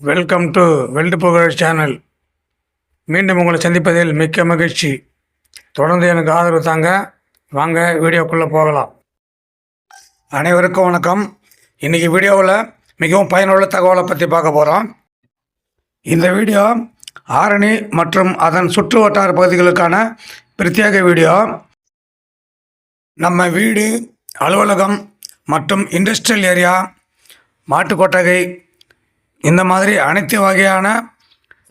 Welcome to world Pugazh channel மீண்டும் உங்களை சந்திப்பதில் மிக்க மகிழ்ச்சி. தொடர்ந்து எனக்கு ஆதரவு தாங்க. வாங்க வீடியோக்குள்ளே போகலாம். அனைவருக்கும் வணக்கம். இன்றைக்கி வீடியோவில் மிகவும் பயனுள்ள தகவலை பற்றி பார்க்க போகிறோம் இந்த வீடியோ ஆரணி மற்றும் அதன் சுற்று வட்டார பகுதிகளுக்கான பிரத்யேக வீடியோ. நம்ம வீடு அலுவலகம் மற்றும் இண்டஸ்ட்ரியல் ஏரியா மாட்டுக்கொட்டகை இந்த மாதிரி அனைத்து வகையான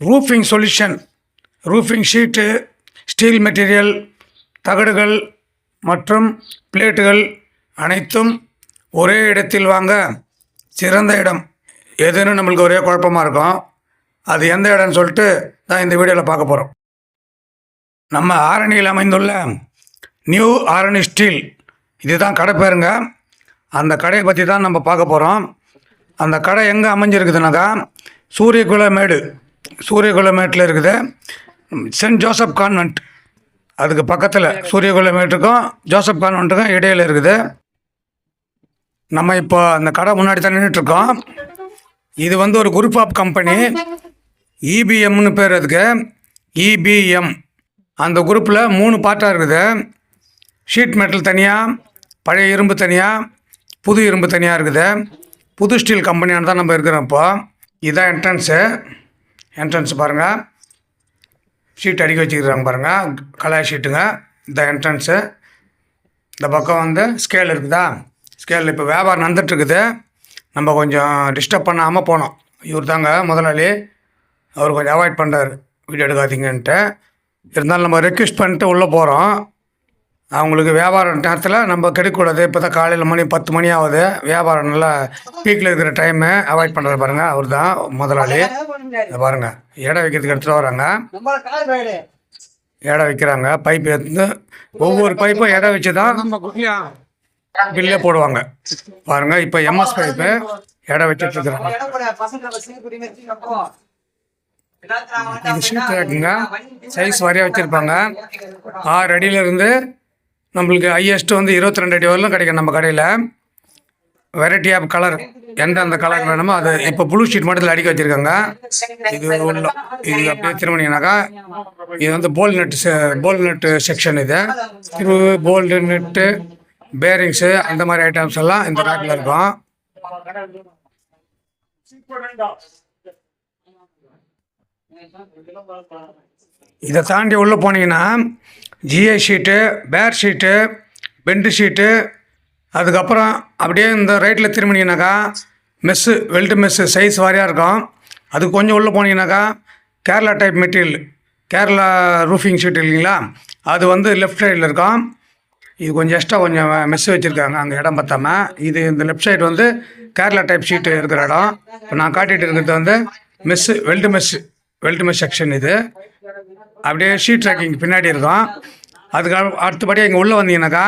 roofing solution roofing sheet steel material தகடுகள் மற்றும் பிளேட்டுகள் அனைத்தும் ஒரே இடத்தில் வாங்க சிறந்த இடம். எதுன்னு நம்மளுக்கு ஒரே குழப்பமாக இருக்கும். அது எந்த இடம்னு சொல்லிட்டு தான் இந்த வீடியோவில் பார்க்க போகிறோம் நம்ம ஆரணியில் அமைந்துள்ள நியூ ஆரணி ஸ்டீல் இதுதான் கடை பேருங்க. அந்த கடையை பற்றி தான் நம்ம பார்க்க போகிறோம் அந்த கடை எங்கே அமைஞ்சிருக்குதுனாக்கா சூரியகுலமேடு. சூரியகுலமேட்டில் இருக்குது. Saint Joseph convent. அதுக்கு பக்கத்தில் சூரியகுலமேட்டுக்கும் ஜோசப் கான்வென்ட்டுக்கும் இடையில இருக்குது. நம்ம இப்போ அந்த கடை முன்னாடி தான் நின்றுட்டுருக்கோம் இது வந்து ஒரு குரூப் ஆஃப் கம்பெனி. இபிஎம்னு பேர் அதுக்கு. இபிஎம் அந்த குரூப்பில் மூணு பார்ட்டாக இருக்குது. ஷீட் மெட்டல் தனியாக பழைய இரும்பு தனியாக புது இரும்பு தனியாக இருக்குது. புது ஸ்டீல் கம்பெனியான தான் நம்ம இருக்கிறோம் இப்போ. இதுதான் என்ட்ரன்ஸு என்ட்ரன்ஸ் பாருங்கள் ஷீட் அடிக்க வச்சுக்கிறாங்க பாருங்கள் கலர் ஷீட்டுங்க இந்த என்ட்ரன்ஸு இந்த பக்கம் வந்து ஸ்கேல் இருக்குதா? ஸ்கேல் இப்போ வியாபாரம் நடந்துட்டுருக்குது. நம்ம கொஞ்சம் டிஸ்டர்ப் பண்ணாமல் போனோம். இவர் தாங்க முதலாளி. அவர் கொஞ்சம் அவாய்ட் பண்ணுறாரு வீடியோ எடுக்காதீங்கன்ட்டு. இருந்தாலும் நம்ம ரெக்வெஸ்ட் பண்ணிட்டு உள்ளே போகிறோம் அவங்களுக்கு வியாபார நேரத்தில் நம்ம கெடுக்கக்கூடாது இப்போ தான் காலையில் மணி பத்து மணி ஆகுது. வியாபாரம் நல்லா பீக்கில் இருக்கிற டைமு அவாய்ட் பண்ணுறது பாருங்கள் அவர் தான் முதலாளி. பாருங்கள் எடை வைக்கிறதுக்கு எடுத்துகிட்டு வராங்க. எடை வைக்கிறாங்க. பைப் எடுத்து ஒவ்வொரு பைப்பும் எடை வச்சு தான் பில்லே போடுவாங்க. பாருங்கள் இப்போ எம்எஸ் பைப்பு எடை வச்சுட்டு இருக்கிறாங்க. சைஸ் வரையாக வச்சுருப்பாங்க. ஆறு அடியிலேருந்து நம்மளுக்கு ஹையஸ்ட்டு வந்து இருபத்தி ரெண்டு அடி வரலும் கிடைக்கும் நம்ம கடையில். வெரைட்டி ஆஃப் கலர் எந்த அந்த கலர் வேணுமோ அது இப்போ ப்ளூ ஷீட் மட்டும் அடிக்க வச்சுருக்காங்க. இது உள்ள இது அப்படியே திரும்பினீங்கன்னாக்கா இது வந்து bolt nut bolt nut section இது. ஸ்க்ரூ போல்டு நெட்டு பேரிங்ஸு அந்த மாதிரி ஐட்டம்ஸ் எல்லாம் இந்த ரேக்கில் இருக்கும். இதை தாண்டி உள்ளே போனீங்கன்னா GA sheet bare sheet bend sheet அதுக்கப்புறம் அப்படியே இந்த ரைட்டில் திரும்பினீங்கனாக்கா மெஸ்ஸு வெல்டு மெஸ்ஸு சைஸ் வாரியாக இருக்கும். அது கொஞ்சம் உள்ளே போனீங்கன்னாக்கா Kerala type material Kerala roofing sheet இல்லைங்களா? அது வந்து லெஃப்ட் சைடில் இருக்கும். இது கொஞ்சம் எக்ஸ்ட்ரா கொஞ்சம் மெஸ் வச்சுருக்காங்க அங்கே இடம் பத்தாம. இது இந்த லெஃப்ட் சைடு வந்து கேரளா டைப் ஷீட்டு இருக்கிற இடம். இப்போ நான் காட்டிகிட்டு இருக்கிறது வந்து mesh weld mesh weld mesh section இது. அப்படியே ஷீட் ட்ராக்கிங் பின்னாடி இருக்கும். அதுக்காக அடுத்தபடியாக அடுத்தபடி இங்கே உள்ளே வந்தீங்கன்னாக்கா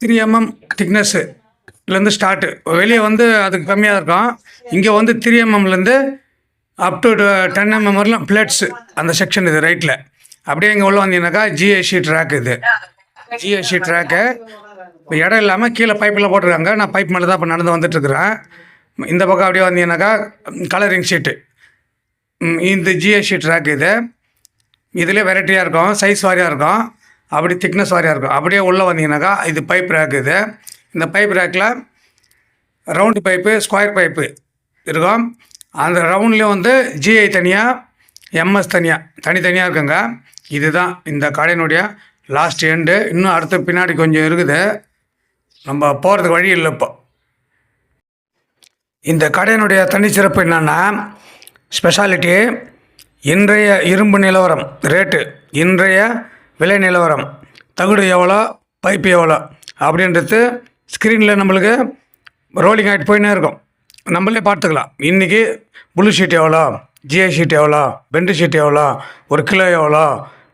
த்ரீ எம்எம் திக்னஸ்ஸுலேருந்து ஸ்டார்ட்டு வெளியே வந்து அதுக்கு கம்மியாக இருக்கும். இங்கே வந்து த்ரீ எம்எம்லேருந்து அப் டு டென் எம்எம் வரலாம் பிளட்ஸு அந்த செக்ஷன் இது ரைட்டில் அப்படியே இங்கே உள்ள வந்தீங்கன்னாக்கா ஜிஎஸ்சி ட்ராக் இது. ஜிஎஸ்சி ட்ராக்கு இப்போ இடம் இல்லாமல் கீழே பைப்பில் போட்டிருக்காங்க. நான் பைப் மேலே தான் இப்போ நடந்து வந்துட்டுருக்குறேன். இந்த பக்கம் அப்படியே வந்தீங்கன்னாக்கா கலரிங் ஷீட்டு இந்த ஜிஎஸ்சி ட்ராக் இது. இதிலே வெரைட்டியாக இருக்கும் சைஸ் வாரியாக இருக்கும் அப்படி திக்னஸ் வாரியாக இருக்கும். அப்படியே உள்ளே வந்தீங்கன்னாக்கா இது பைப் ரேக் இது. இந்த பைப் ரேக்கில் ரவுண்டு பைப்பு ஸ்கொயர் பைப்பு இருக்கும். அந்த ரவுண்ட்லேயும் வந்து ஜிஐ தனியாக எம்எஸ் தனியாக தனித்தனியாக இருக்குங்க. இதுதான் இந்த கடையினுடைய லாஸ்ட் எண்டு இன்னும் அடுத்து பின்னாடி கொஞ்சம் இருக்குது. நம்ம போகிறதுக்கு வழி இல்லை இப்போ. இந்த கடையினுடைய தனிச்சிறப்பு என்னென்னா ஸ்பெஷாலிட்டி இன்றைய இரும்பு நிலவரம் ரேட்டு இன்றைய விலை நிலவரம் தகுடு எவ்வளோ பைப்பு எவ்வளோ அப்படின்றது ஸ்க்ரீனில் நம்மளுக்கு ரோலிங் ஆகிட்டு போயின்னே இருக்கும். நம்மளே பார்த்துக்கலாம். இன்றைக்கி புளு ஷீட் எவ்வளோ ஜிஐ ஷீட் எவ்வளோ பெண்டு ஷீட் எவ்வளோ ஒரு கிலோ எவ்வளோ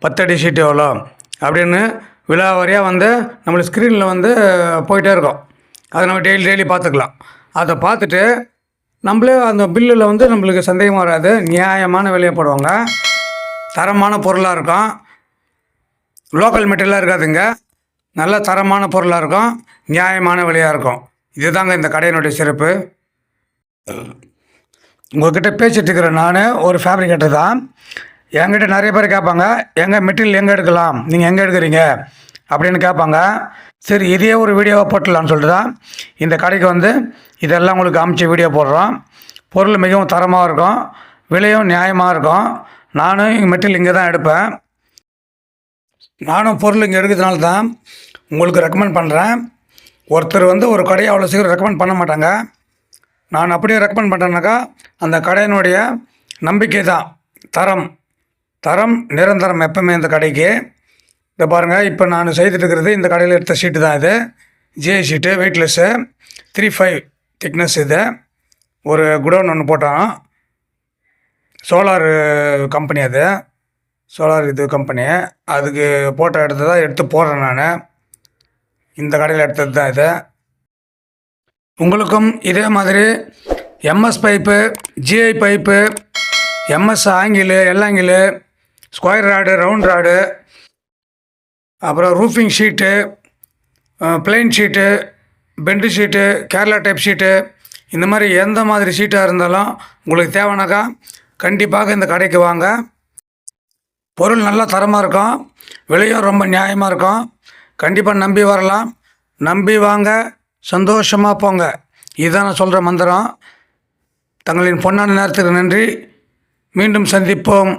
பத்தடி ஷீட் எவ்வளோ அப்படின்னு விழாவாரியாக வந்து நம்மளுக்கு ஸ்க்ரீனில் வந்து போயிட்டே இருக்கும். அதை நம்ம டெய்லி டெய்லி பார்த்துக்கலாம். அதை பார்த்துட்டு நம்மளே அந்த பில்லில் வந்து நம்மளுக்கு சந்தேகம் வராது. நியாயமான விலையை போடுவாங்க. தரமான பொருளாக இருக்கும். லோக்கல் மெட்டீரியலாக இருக்காதுங்க. நல்ல தரமான பொருளாக இருக்கும். நியாயமான விலையாக இருக்கும். இதுதாங்க இந்த கடையினுடைய சிறப்பு. உங்கள்கிட்ட பேசிட்டு நான் ஒரு ஃபேப்ரிகேட்டர் தான். என்கிட்ட நிறைய பேர் கேட்பாங்க. எங்கே மெட்டீரியல் எங்கே எடுக்கலாம்? நீங்கள் எங்கே எடுக்கிறீங்க? அப்படின்னு கேட்பாங்க. சரி இதே ஒரு வீடியோவை போட்டுடலான்னு சொல்லிட்டு தான் இந்த கடைக்கு வந்து இதெல்லாம் உங்களுக்கு காமிச்சு வீடியோ போடுறோம். பொருள் மிகவும் தரமாக இருக்கும். விலையும் நியாயமாக இருக்கும். நானும் இங்கே மெட்டீரியல் இங்கே தான் எடுப்பேன். நானும் பொருள் இங்கே எடுக்கிறதுனால தான் உங்களுக்கு ரெக்கமெண்ட் பண்ணுறேன் ஒருத்தர் வந்து ஒரு கடையை அவ்வளோ சீக்கிரம் ரெக்கமெண்ட் பண்ண மாட்டாங்க. நான் அப்படியே ரெக்கமெண்ட் பண்ணுறேன்னாக்கா அந்த கடையினுடைய நம்பிக்கை தான். தரம். தரம் நிரந்தரம் எப்பவுமே இந்த கடைக்கு. இதை பாருங்கள் இப்போ நான் செய்துட்டுருக்கிறது இந்த கடையில் எடுத்த ஷீட்டு தான் இது. GI sheet weightless three five thickness இது. ஒரு குடோன் ஒன்று போட்டோம் சோலார் கம்பெனி அது. சோலார் இது கம்பெனி அதுக்கு போட்டோ எடுத்து தான் எடுத்து போடுறேன் நான். இந்த கடையில் எடுத்தது தான் இது. உங்களுக்கும் இதே மாதிரி MS pipe GI pipe MS angle L angle square rod round rod அப்புறம் roofing sheet plain sheet bend sheet Kerala type sheet இந்த மாதிரி எந்த மாதிரி ஷீட்டாக இருந்தாலும் உங்களுக்கு தேவைனாக்கா கண்டிப்பாக இந்த கடைக்கு வாங்க. பொருள் நல்லா தரமாக இருக்கும். விலையும் ரொம்ப நியாயமாக இருக்கும். கண்டிப்பாக நம்பி வரலாம். நம்பி வாங்க. சந்தோஷமாக போங்க. இதுதான் நான் சொல்கிற மந்திரம். தங்களின் பொன்னான நேரத்துக்கு நன்றி. மீண்டும் சந்திப்போம்.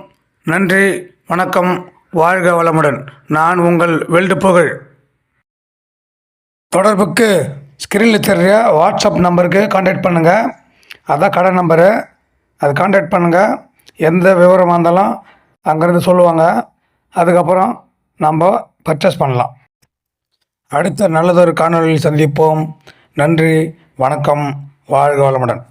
நன்றி. வணக்கம். வாழ்க வளமுடன். நான் உங்கள் வெல்டு புகழ். தொடர்புக்கு ஸ்க்ரீனில் தெரிய வாட்ஸ்அப் நம்பருக்கு காண்டாக்ட் பண்ணுங்கள் அதான் கடை நம்பரு அது காண்டாக்ட் பண்ணுங்கள் எந்த விவரமாக இருந்தாலும் அங்கேருந்து சொல்லுவாங்க. அதுக்கப்புறம் நம்ம பர்ச்சேஸ் பண்ணலாம். அடுத்த நல்லதொரு காணொலியில் சந்திப்போம். நன்றி வணக்கம் வாழ்க வளமுடன்.